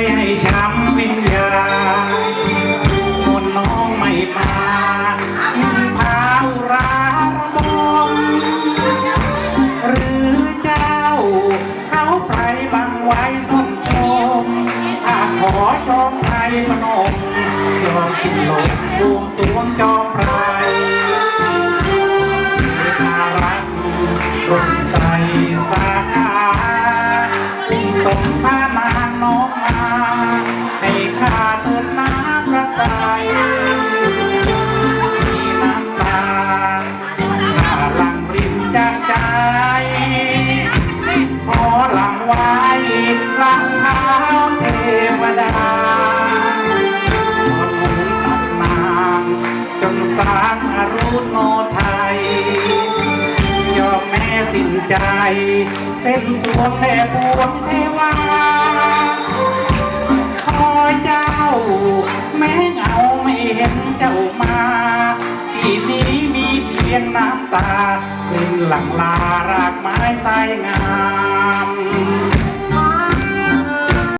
ยให้ช้ำวิญญาคนน้องไม่มานพาวราระบมหรือเจ้าเขาไปบังไว้ส้มชมถ้าขอชมไทยพนมยอมขึ้นลงบวงสวงจอมไพรเทพารักร่มใสสาขาสมพา น้องมาให้ข้าเถิดน้ำพระใสมีน้ำตาข้าหลังรินจากใจ ขอหลังไว้หลังเท้าเทวดาขอหนุนตักนางจนสร้างอรุณโนไทยยอมแม่สิ้นใจ เส้นสวงแม่ปวงเทวาา แม้เงาไม่เห็นเจ้ามาทีนี้มีเพียงน้ำตาเป็นหลังลารากไม้ใสงา